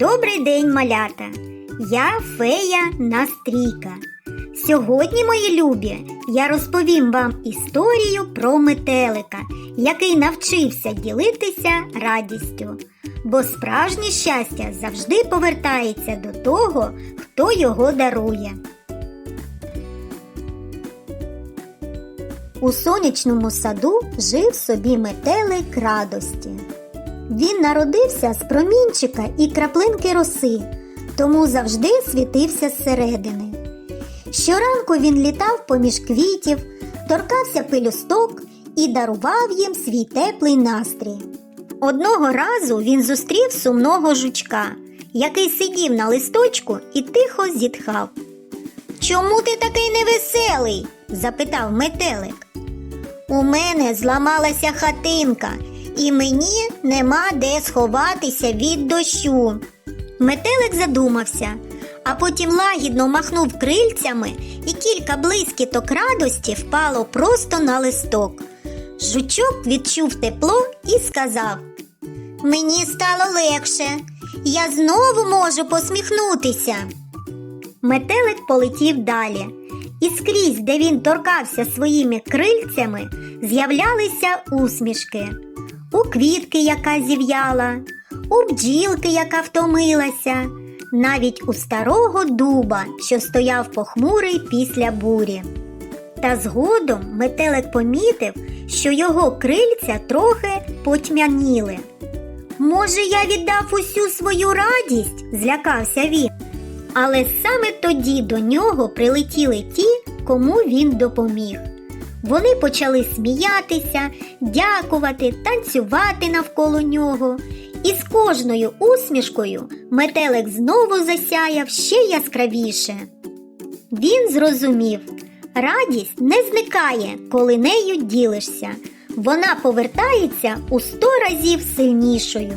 Добрий день, малята! Я фея Настрійка. Сьогодні, мої любі, я розповім вам історію про метелика, який навчився ділитися радістю. Бо справжнє щастя завжди повертається до того, хто його дарує. У сонячному саду жив собі метелик радості. Він народився з промінчика і краплинки роси, тому завжди світився зсередини. Щоранку він літав поміж квітів, торкався пелюсток і дарував їм свій теплий настрій. Одного разу він зустрів сумного жучка, який сидів на листочку і тихо зітхав. Чому ти такий невеселий? запитав метелик. У мене зламалася хатинка, і мені нема де сховатися від дощу. Метелик задумався, а потім лагідно махнув крильцями, і кілька блискіток радості впало просто на листок. Жучок відчув тепло і сказав: Мені стало легше, я знову можу посміхнутися. Метелик полетів далі, і скрізь, де він торкався своїми крильцями, з'являлися усмішки. У квітки, яка зів'яла, у бджілки, яка втомилася, навіть у старого дуба, що стояв похмурий після бурі. Та згодом метелик помітив, що його крильця трохи потьмяніли. Може, я віддав усю свою радість? злякався він. Але саме тоді до нього прилетіли ті, кому він допоміг. Вони почали сміятися, дякувати, танцювати навколо нього, і з кожною усмішкою метелик знову засяяв ще яскравіше. Він зрозумів, радість не зникає, коли нею ділишся. Вона повертається у сто разів сильнішою.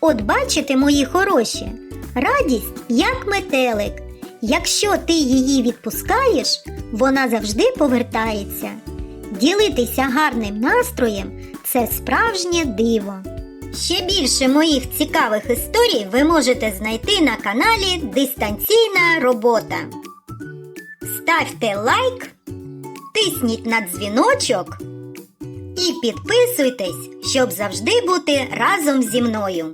От бачите, мої хороші, радість як метелик. Якщо ти її відпускаєш, вона завжди повертається. Ділитися гарним настроєм це справжнє диво. Ще більше моїх цікавих історій ви можете знайти на каналі Дистанційна робота. Ставте лайк, тисніть на дзвіночок і підписуйтесь, щоб завжди бути разом зі мною.